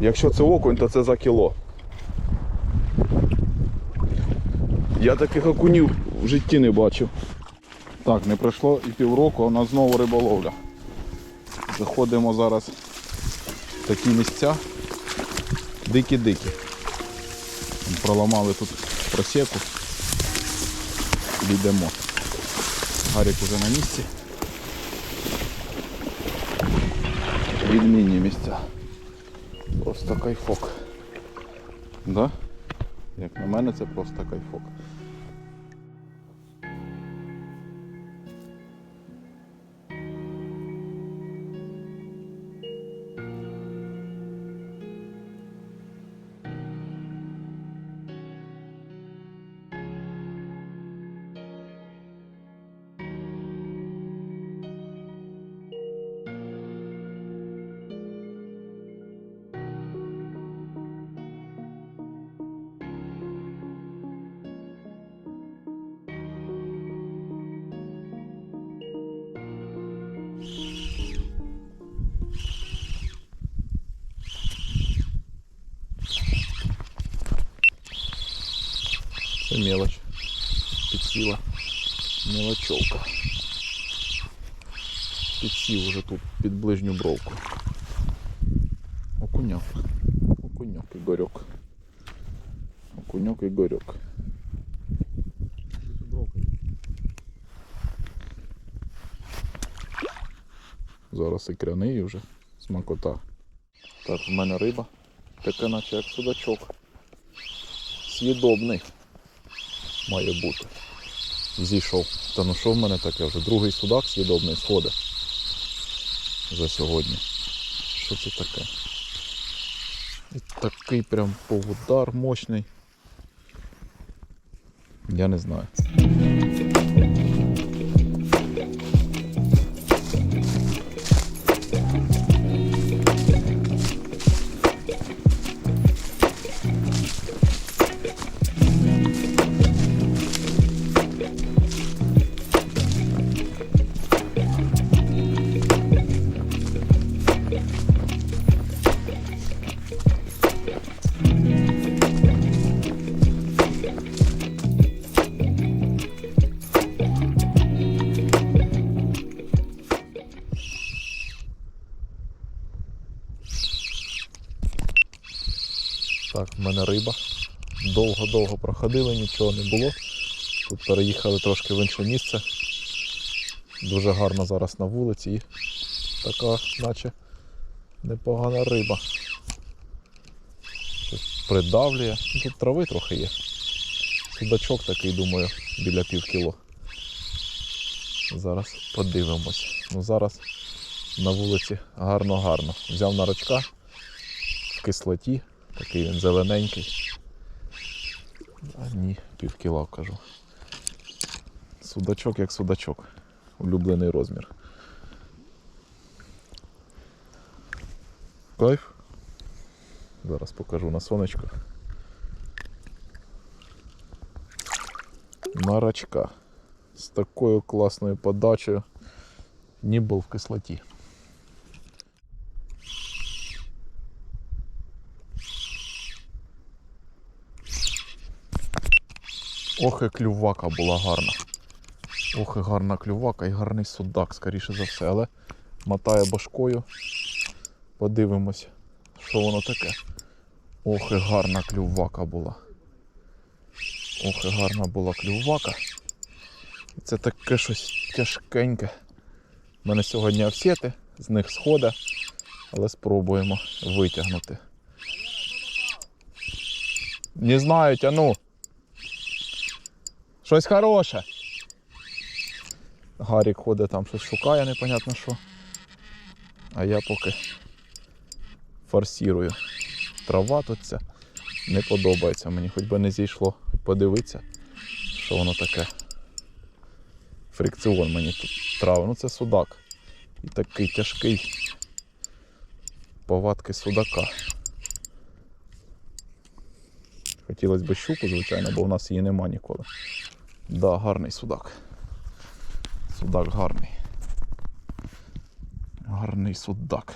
Якщо це окунь, то це за кіло. Я таких окунів в житті не бачив. Так, не пройшло і півроку, у нас знову риболовля. Заходимо зараз в такі місця. Дикі-дикі. Проламали тут просеку. Йдемо. Гарік уже на місці. Відмінні місця. Просто кайфок. Да? Як на мене, це просто кайфок. Це мелоч. Підсіла мелочовка. Підсів уже тут під ближню бровку. Окуняк. Окуньок і горьок. Окуньок і горьок. Зараз ікряний вже смакота. Так, в мене риба. Таке наче як судачок. Свідобний має бути. Зійшов. Та ну що в мене таке? Вже другий судак свідобний сходить за сьогодні. Що це таке? І такий прям повудар мощний. Я не знаю. Довго-довго проходили, нічого не було. Тут переїхали трошки в інше місце. Дуже гарно зараз на вулиці і така, наче непогана риба. Щось придавлює. Ну, Тут трави трохи є. Судачок такий, думаю, біля пів кіло. Зараз подивимось. Ну зараз на вулиці гарно-гарно. Взяв на рачка в кислоті. Такий він зелененький. А ні, пів кіла кажу. Судачок як судачок. Улюблений розмір. Кайф. Зараз покажу на сонечко. На рачка. З такою класною подачею. Ніби в кислоті. Ох, і клювака була гарна. Ох, і гарна клювака і гарний судак, скоріше за все, але мотає башкою. Подивимось, що воно таке. Ох, і гарна клювака була. Ох, і гарна була клювака. Це таке щось тяжкеньке. У мене сьогодні овсети, з них схода, але спробуємо витягнути. Не знаю, тяну. Щось хороше. Гарік ходить там щось шукає, непонятно що. А я поки форсірую. Трава тут ця не подобається мені, хоч би не зійшло подивитися, що воно таке. Фрикціон мені тут трава. Ну це судак. І такий тяжкий повадки судака. Хотілося б щуку, звичайно, бо в нас її нема ніколи. Да, гарний судак. Судак гарний. Гарний судак.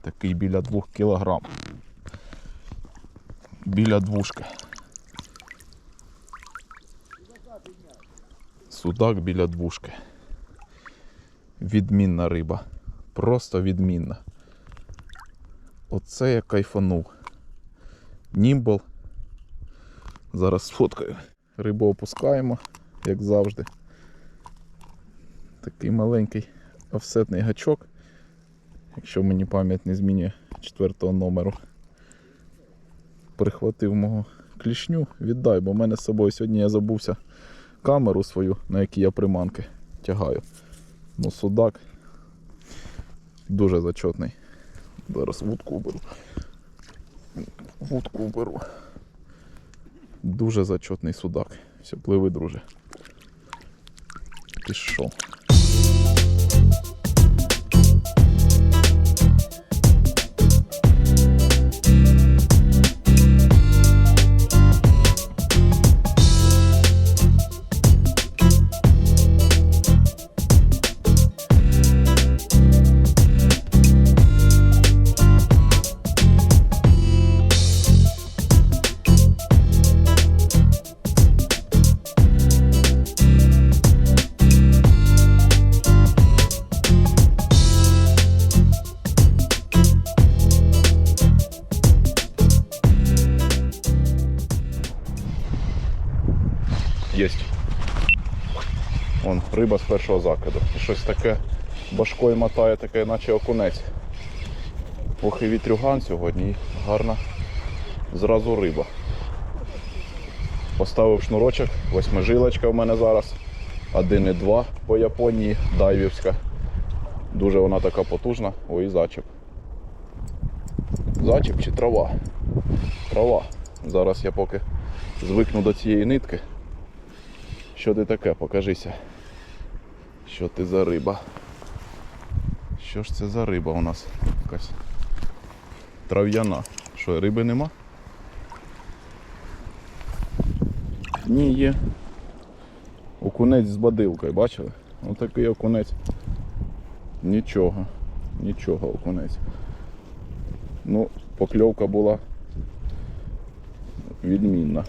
Такий біля 2 кілограм. біля двушки. Судак біля двушки. Відмінна риба. Просто відмінна. Оце я кайфанув. Німбл. Зараз сфоткаю. Рибу опускаємо, як завжди. Такий маленький офсетний гачок. Якщо мені пам'ять не змінює четвертого номеру. Прихватив мого клішню, віддай, бо в мене з собою сьогодні я забувся камеру свою, на якій я приманки тягаю. Ну, судак дуже зачетний. Зараз вудку беру. Вудку беру. Дуже зачетний судак. Все, пливи, друже. Пішов. З першого закиду. Щось таке башкою мотає, таке, наче окунець. Ох і вітрюган сьогодні. і Гарна зразу риба. Поставив шнурочок, восьмижилочка в мене зараз. 1,2 по Японії, дайвівська. Дуже вона така потужна. Ой, зачіп. Зачіп чи трава? Трава. Зараз я поки звикну до цієї нитки. Що ти таке? Покажися. Що ти за риба? Що ж це за риба у нас? Якась трав'яна. Що, риби нема? Ні, є. Окунець з бадилкою, бачили? Отакий окунець. Нічого. Нічого окунець. Ну, покльовка була відмінна.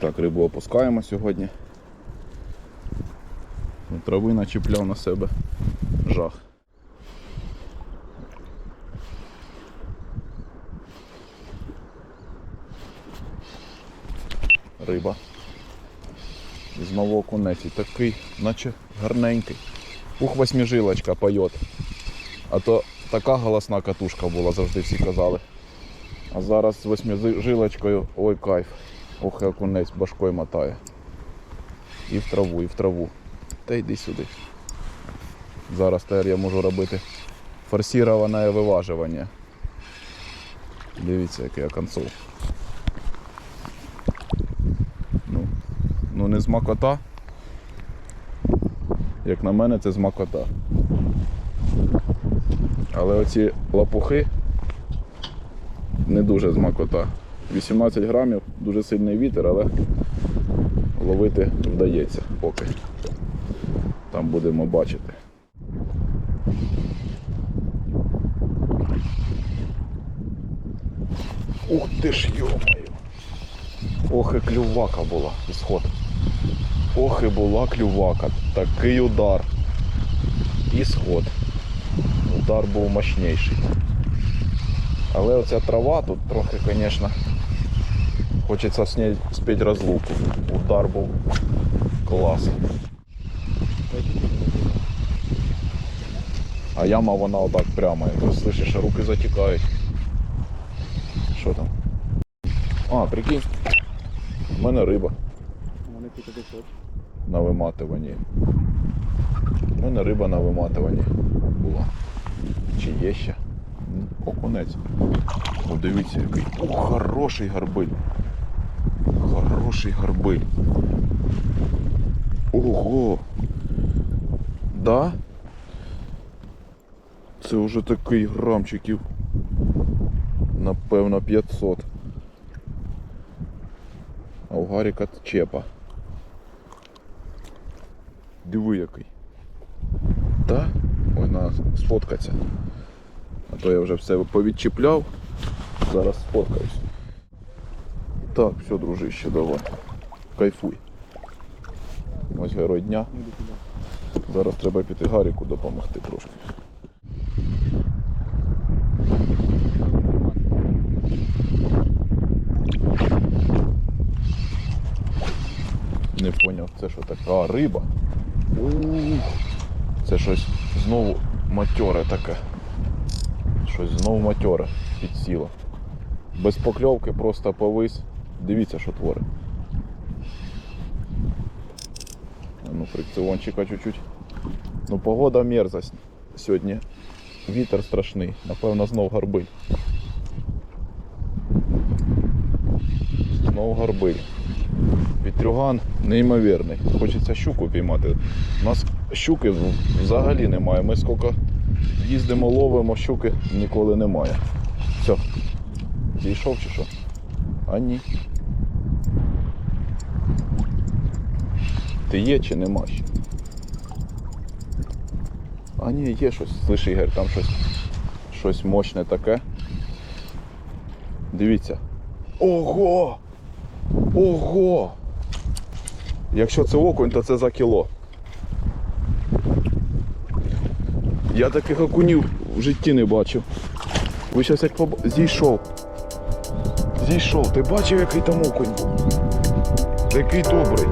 Так, рибу опускаємо сьогодні. Трави начіпляв на себе. Жах. Риба. І знову окунець. І такий, наче гарненький. Ух, восьмижилочка поет. А то така голосна катушка була, завжди всі казали. А зараз з восьмижилочкою, ой кайф. Ох, окунець башкою мотає. І в траву, і в траву. Та йди сюди. Зараз тепер я можу робити форсироване виважування. Дивіться, який я консол. Ну, ну не змакота. Як на мене, це змакота. Але оці лапухи не дуже змакота. 18 грамів, дуже сильний вітер, але ловити вдається поки. Там будемо бачити. Ух ти ж йомаю. Ох і клювака була, ісход. Ох і була клювака. Такий удар. І сход. Удар був мощніший. Але оця трава тут трохи, звісно, хочеться з нею спіть розлуку. Удар був клас. А яма вона отак прямо, як слышиш, руки затікають. Що там? А, прикинь. У мене риба Вони тут десь на виматуванні. У мене риба на виматуванні була. Чи є ще? Окунець. О, дивіться який. О, хороший гарбиль. Хороший гарбиль. Ого! Да? Це вже такий грамчиків. Напевно 500. А у Гаріка чепа. Диви який. Та? Ой, на сфоткаться. А то я вже все повідчіпляв. Зараз сфоткаюсь. Так, все, дружище, давай. Кайфуй. Ось герой дня. Зараз треба піти Гаріку допомогти трошки. Не поняв, це що таке? А, риба. Це щось знову матьоре таке. Щось знову матьоре підсіло. Без покльовки просто повис. Дивіться, що творить. Ну, фрикціончика чуть-чуть. Ну, погода мерзость сьогодні. Вітер страшний. Напевно, знов горбиль. Знов горбиль. Вітрюган неймовірний. Хочеться щуку піймати. У нас щуки взагалі немає. Ми скільки їздимо, ловимо, щуки ніколи немає. Все. Зійшов чи що? А ні. Ти є чи нема ще? А ні, є щось. Слышь, Ігор, там щось, щось мощне таке. Дивіться. Ого! Ого! Якщо це окунь, то це за кіло. Я таких окунів в житті не бачив. Ви зараз як поб... Зійшов. Зійшов. Ти бачив, який там окунь? Який добрий.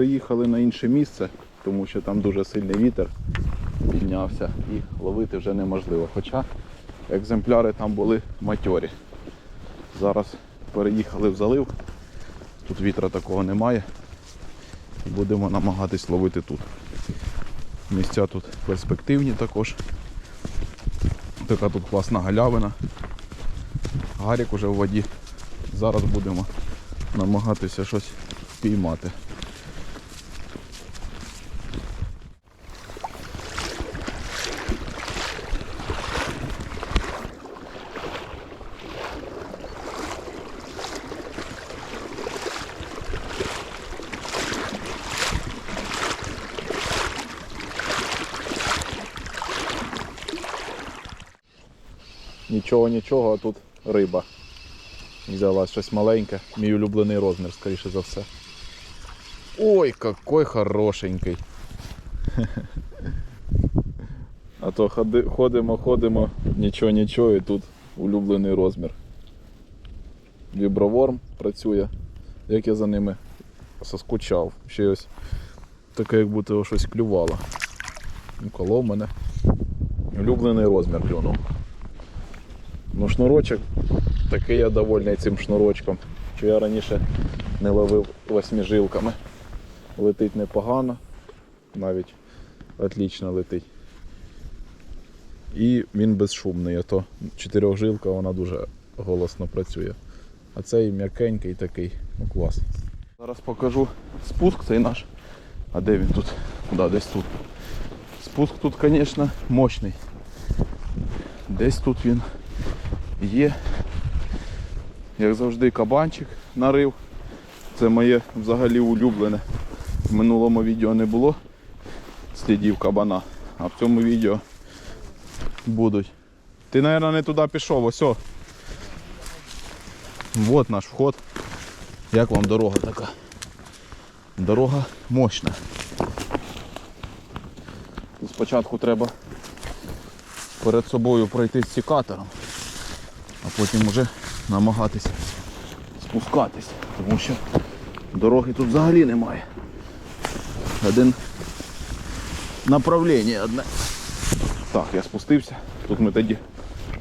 Переїхали на інше місце, тому що там дуже сильний вітер піднявся і ловити вже неможливо. Хоча екземпляри там були матьорі. Зараз переїхали в залив, тут вітра такого немає. Будемо намагатись ловити тут. Місця тут перспективні також. Така тут класна галявина. Гарік уже в воді. Зараз будемо намагатися щось впіймати. Нічого, нічого, а тут риба. Взяла щось маленьке, мій улюблений розмір, скоріше за все. Ой, какой хорошенький. А то ходи, ходимо, ходимо, нічого, нічого, і тут улюблений розмір. Віброворм працює. Як я за ними соскучав. Ще таке, як будто його щось клювало. Коло мене. Улюблений розмір клюнув. Ну, шнурочок, такий я довольний цим шнурочком, що я раніше не ловив восьмижилками. Летить непогано, навіть отлично летить. І він безшумний, а то чотирьохжилка вона дуже голосно працює. А цей м'якенький такий, ну клас. Зараз покажу спуск цей наш. А де він тут? Да, десь тут. Спуск тут, звісно, мощний. Десь тут він є. Як завжди, кабанчик нарив. Це моє взагалі улюблене. В минулому відео не було слідів кабана, а в цьому відео будуть. Ти, мабуть, не туди пішов, ось. о. Вот наш вход. Як вам дорога така? Дорога мощна. Спочатку треба перед собою пройти з сікатором, потім вже намагатись спускатись, тому що дороги тут взагалі немає. Один направлення одне. Так, я спустився. Тут ми тоді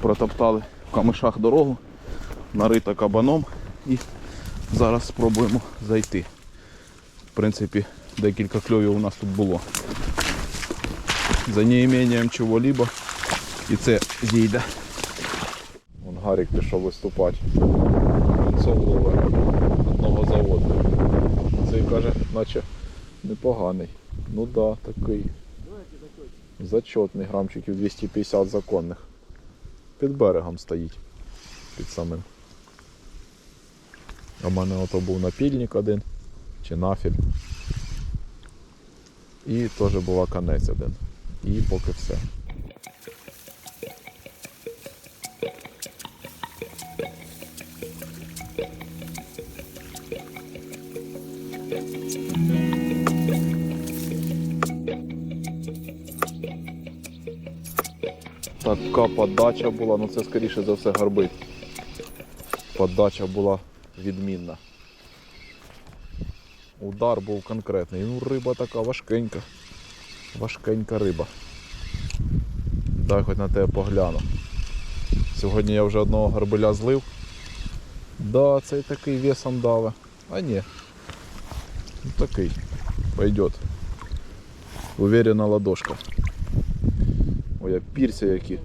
протоптали в камишах дорогу, нарита кабаном і зараз спробуємо зайти. В принципі, декілька кльовів у нас тут було. За неімінням чого-либо і це зійде. Гарік пішов виступати. Лове одного заводу. Цей каже, наче непоганий. Ну да, такий. Зачетний грамчиків 250 законних. Під берегом стоїть. Під самим. А мене ото був напільник один. Чи нафіль. І теж була канець один. І поки все. Така подача була, ну це скоріше за все гарбит. Подача була відмінна. Удар був конкретний. Ну, риба така важкенька. Важкенька риба. Дай хоч на тебе погляну. Сьогодні я вже одного гарбиля злив. Да, цей такий весом даве. А ні. Ну, такий. Пойдет. Уверена ладошка. Ой, а пірці які.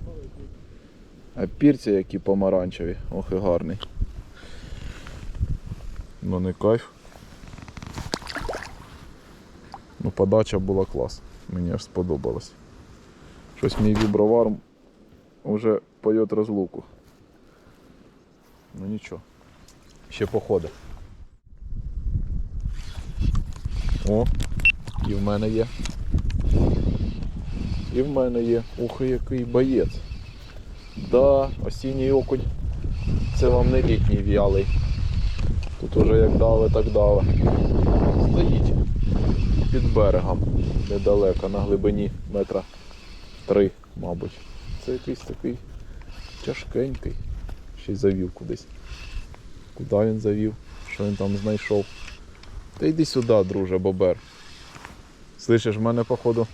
А пірці які помаранчеві. Ох і гарний. Ну не кайф. Ну подача була клас. Мені аж сподобалось. Щось мій віброварм вже поет розлуку. Ну нічого. Ще походить. О, і в мене є. І в мене є. Ух, який боєць. Да, осінній окунь. Це вам не літній в'ялий. Тут уже як дали, так дали. Стоїть під берегом недалеко, на глибині метра три, мабуть. Це якийсь такий тяжкенький. Ще й завів кудись. Куди він завів? Що він там знайшов? Та йди сюди, друже, бобер. Слышиш, в мене походу.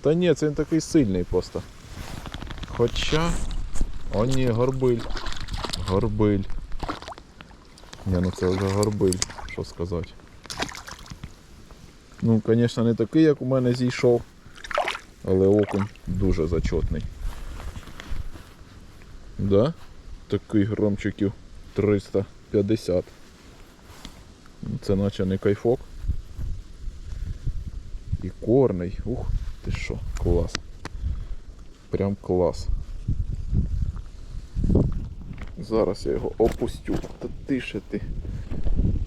Та ні, це він такий сильний просто. Хоча. О ні, горбиль. Горбиль. Ні, ну це вже горбиль, що сказати. Ну, звісно, не такий, як у мене зійшов, але окунь дуже зачетний. Да? Такий громчиків 350. Ну, Це наче не кайфок. І корний. Ух, ти що, клас. Прям клас. Зараз я його опустю. Та тише ти.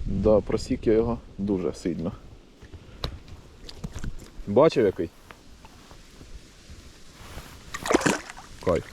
Да, просік я його дуже сильно. Бачив який? Кайф.